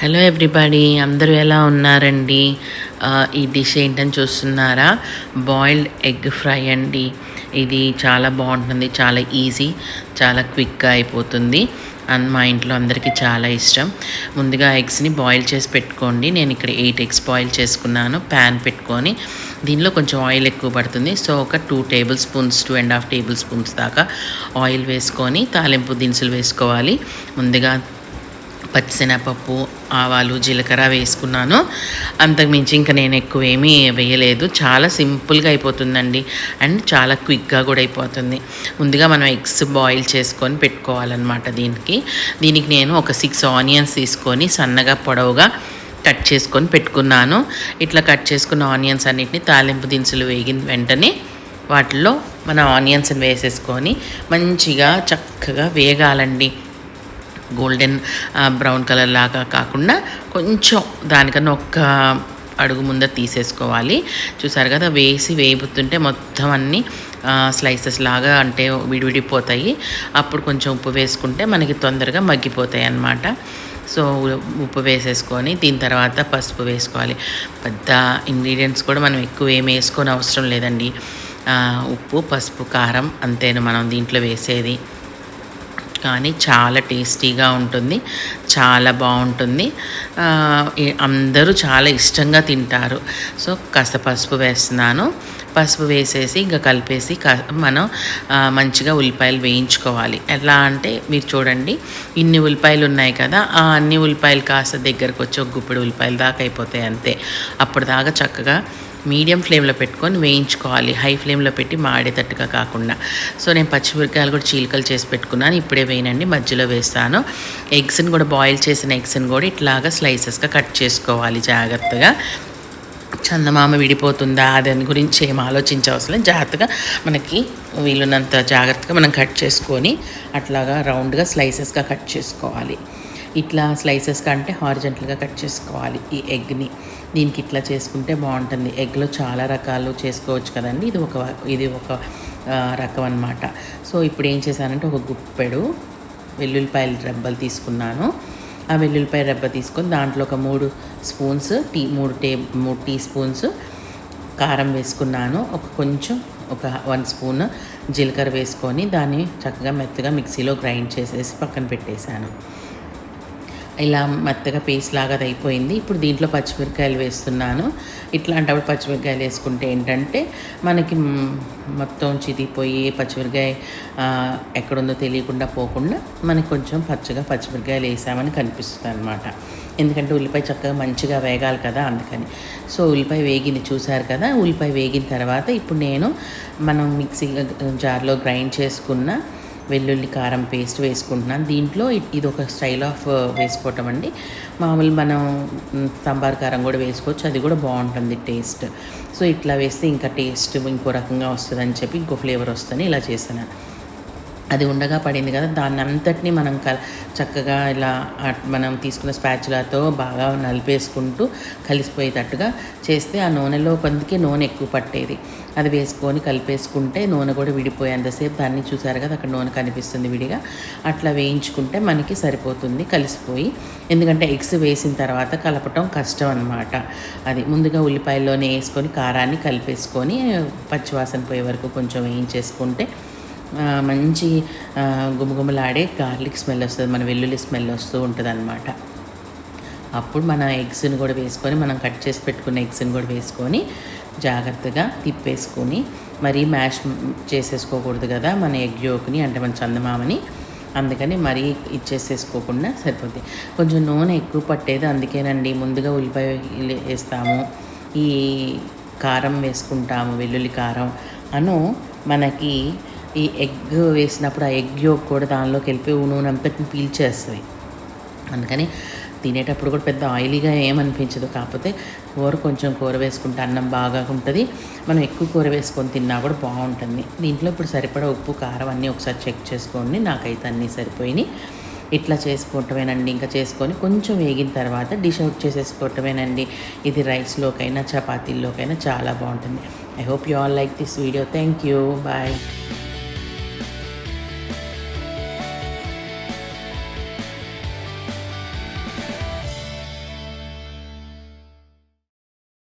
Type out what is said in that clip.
Hello everybody అందరూ ఎలా ఉన్నారండి? ఈ డిష్ ఏంటని చూస్తున్నారా? బాయిల్డ్ ఎగ్ ఫ్రై అండి. ఇది చాలా బాగుంటుంది చాలా ఈజీ చాలా క్విక్గా అయిపోతుంది. అండ్ మా ఇంట్లో అందరికీ చాలా ఇష్టం. ముందుగా ఎగ్స్ని బాయిల్ చేసి పెట్టుకోండి. నేను ఇక్కడ ఎయిట్ ఎగ్స్ బాయిల్ చేసుకున్నాను ప్యాన్ పెట్టుకొని. దీనిలో కొంచెం ఆయిల్ ఎక్కువ పడుతుంది. సో ఒక two tablespoons two and half tablespoons దాకా ఆయిల్ వేసుకొని తాలింపు దినుసులు వేసుకోవాలి. ముందుగా పచ్చిశనగపప్పు ఆవాలు జీలకర్ర వేసుకున్నాను. అంతకుమించి ఇంకా నేను ఎక్కువ ఏమీ వేయలేదు. చాలా సింపుల్గా అయిపోతుందండి. అండ్ చాలా క్విక్గా కూడా అయిపోతుంది. ముందుగా మనం ఎగ్స్ బాయిల్ చేసుకొని పెట్టుకోవాలన్నమాట దీనికి. దీనికి నేను ఒక సిక్స్ ఆనియన్స్ తీసుకొని సన్నగా పొడవుగా కట్ చేసుకొని పెట్టుకున్నాను. ఇట్లా కట్ చేసుకున్న ఆనియన్స్ అన్నిటిని తాలింపు దినుసులు వేగిన వెంటనే వాటిలో మన ఆనియన్స్ని వేసేసుకొని మంచిగా చక్కగా వేగాలండి. గోల్డెన్ బ్రౌన్ కలర్ లాగా కాకుండా కొంచెం దానికన్నా ఒక్క అడుగు ముందర తీసేసుకోవాలి. చూసారు కదా వేసి వేపుతుంటే మొత్తం అన్నీ స్లైసెస్ లాగా అంటే విడివిడిపోతాయి. అప్పుడు కొంచెం ఉప్పు వేసుకుంటే మనకి తొందరగా మగ్గిపోతాయి అన్నమాట. సో ఉప్పు వేసేసుకొని దీని తర్వాత పసుపు వేసుకోవాలి. పెద్ద ఇంగ్రీడియంట్స్ కూడా మనం ఎక్కువ ఏమి వేసుకొని అవసరం లేదండి. ఉప్పు పసుపు కారం అంతేను మనం దీంట్లో వేసేది. కానీ చాలా టేస్టీగా ఉంటుంది చాలా బాగుంటుంది. అందరూ చాలా ఇష్టంగా తింటారు. సో కాస్త పసుపు వేస్తున్నాను. పసుపు వేసేసి ఇంకా కలిపేసి క- మనం మంచిగా ఉల్లిపాయలు వేయించుకోవాలి. ఎలా అంటే మీరు చూడండి ఇన్ని ఉల్లిపాయలు ఉన్నాయి కదా ఆ అన్ని ఉల్లిపాయలు కాస్త దగ్గరకు వచ్చి ఒక గుప్పిడి ఉల్లిపాయలు దాకా అయిపోతాయి అంతే. అప్పటిదాకా చక్కగా మీడియం ఫ్లేమ్లో పెట్టుకొని వేయించుకోవాలి. హై ఫ్లేమ్లో పెట్టి మాడేటట్టుగా కాకుండా. సో నేను పచ్చిమిరకాయలు కూడా చీలికలు చేసి పెట్టుకున్నాను. ఇప్పుడే వేయనండి. మధ్యలో వేస్తాను. ఎగ్స్ని కూడా బాయిల్ చేసిన ఎగ్స్ని కూడా ఇట్లాగా స్లైసెస్గా కట్ చేసుకోవాలి జాగ్రత్తగా. చందమామ విడిపోతుందా? దాని గురించి ఏం ఆలోచించే అవసరం జాగ్రత్తగా మనకి వీలున్నంత జాగ్రత్తగా మనం కట్ చేసుకొని అట్లాగా రౌండ్గా స్లైసెస్గా కట్ చేసుకోవాలి. ఇట్లా స్లైసెస్ కంటే హారిజెంటల్గా కట్ చేసుకోవాలి ఈ ఎగ్ని. దీనికి ఇట్లా చేసుకుంటే బాగుంటుంది. ఎగ్లో చాలా రకాలు చేసుకోవచ్చు కదండి. ఇది ఒక ఇది ఒక రకం అన్నమాట. సో ఇప్పుడు ఏం చేశానంటే ఒక గుప్పెడు వెల్లుల్లిపాయల రెబ్బలు తీసుకున్నాను. ఆ వెల్లుల్లిపాయ రెబ్బ తీసుకొని దాంట్లో ఒక మూడు స్పూన్స్ టీ మూడు టే మూడు టీ స్పూన్స్ కారం వేసుకున్నాను. ఒక కొంచెం ఒక వన్ స్పూన్ జీలకర్ర వేసుకొని దాన్ని చక్కగా మెత్తగా మిక్సీలో గ్రైండ్ చేసేసి పక్కన పెట్టేశాను. ఇలా మెత్తగా పేస్ట్ లాగా అది అయిపోయింది. ఇప్పుడు దీంట్లో పచ్చిమిరకాయలు వేస్తున్నాను. ఇట్లాంటప్పుడు పచ్చిమిరకాయలు వేసుకుంటే ఏంటంటే మనకి మొత్తం చిదిపోయి పచ్చిమిరకాయ ఎక్కడుందో తెలియకుండా పోకుండా మనకి కొంచెం పచ్చగా పచ్చిమిరకాయలు వేసామని కనిపిస్తుంది అనమాట ఎందుకంటే ఉల్లిపాయ చక్కగా మంచిగా వేగాలి కదా అందుకని. సో ఉల్లిపాయ వేగింది చూసారు కదా ఉల్లిపాయ వేగిన తర్వాత ఇప్పుడు నేను మనం మిక్సీ జార్లో గ్రైండ్ చేసుకున్న వెల్లుల్లి కారం పేస్ట్ వేసుకుంటున్నాను. దీంట్లో ఇది ఒక స్టైల్ ఆఫ్ వేసుకోవటం అండి. మామూలు మనం సాంబార్ కారం కూడా వేసుకోవచ్చు. అది కూడా బాగుంటుంది టేస్ట్. సో ఇట్లా వేస్తే ఇంకా టేస్ట్ ఇంకో రకంగా వస్తుందని చెప్పి ఇంకో ఫ్లేవర్ వస్తుందని ఇలా చేశాను. అది ఉండగా పడింది కదా. దాన్ని అంతటిని మనం క చక్కగా ఇలా మనం తీసుకున్న స్పాచులాతో బాగా నలిపేసుకుంటూ కలిసిపోయేటట్టుగా చేస్తే ఆ నూనెలో కొందికి నూనె ఎక్కువ పట్టేది. అది వేసుకొని కలిపేసుకుంటే నూనె కూడా విడిపోయేంతసేపు దాన్ని చూసారు కదా అక్కడ నూనె కనిపిస్తుంది విడిగా. అట్లా వేయించుకుంటే మనకి సరిపోతుంది కలిసిపోయి. ఎందుకంటే ఎగ్స్ వేసిన తర్వాత కలపటం కష్టం అనమాట అది ముందుగా ఉల్లిపాయల్లోనే వేసుకొని కారాన్ని కలిపేసుకొని పచ్చివాసన పోయే వరకు కొంచెం వేయించేసుకుంటే మంచి గుమగుమలాడే గార్లిక్ స్మెల్ వస్తుంది మన వెల్లుల్లి స్మెల్ వస్తూ ఉంటుంది అనమాట అప్పుడు మన ఎగ్స్ని కూడా వేసుకొని మనం కట్ చేసి పెట్టుకున్న ఎగ్స్ని కూడా వేసుకొని జాగ్రత్తగా తిప్పేసుకొని మరీ మ్యాష్ చేసేసుకోకూడదు కదా మన ఎగ్ యోక్ని అంటే మన చందమామని. అందుకని మరీ ఇచ్చేసేసుకోకుండా సరిపోద్ది. కొంచెం నూనె ఎక్కువ పట్టేది అందుకేనండి. ముందుగా ఉల్లిపాయ వేస్తాము ఈ కారం వేసుకుంటాము వెల్లుల్లి కారం అను మనకి ఈ ఎగ్ వేసినప్పుడు ఆ ఎగ్ యోగ్ కూడా దానిలోకి వెళ్ళిపోయి నూనె అంతటిని పీల్చేస్తుంది. అందుకని తినేటప్పుడు కూడా పెద్ద ఆయిలీగా ఏమనిపించదు. కాకపోతే కూర కొంచెం కూర వేసుకుంటే అన్నం బాగా ఉంటుంది. మనం ఎక్కువ కూర వేసుకొని తిన్నా కూడా బాగుంటుంది. దీంట్లో ఇప్పుడు సరిపడా ఉప్పు కారం అన్నీ ఒకసారి చెక్ చేసుకోండి. నాకైతే అన్నీ సరిపోయినాయి. ఇట్లా చేసుకోవటమేనండి. ఇంకా చేసుకొని కొంచెం వేగిన తర్వాత డిష్ అవుట్ చేసేసుకోవటమేనండి. ఇది రైస్లోకైనా చపాతీల్లోకైనా చాలా బాగుంటుంది. I hope you all like this video thank you bye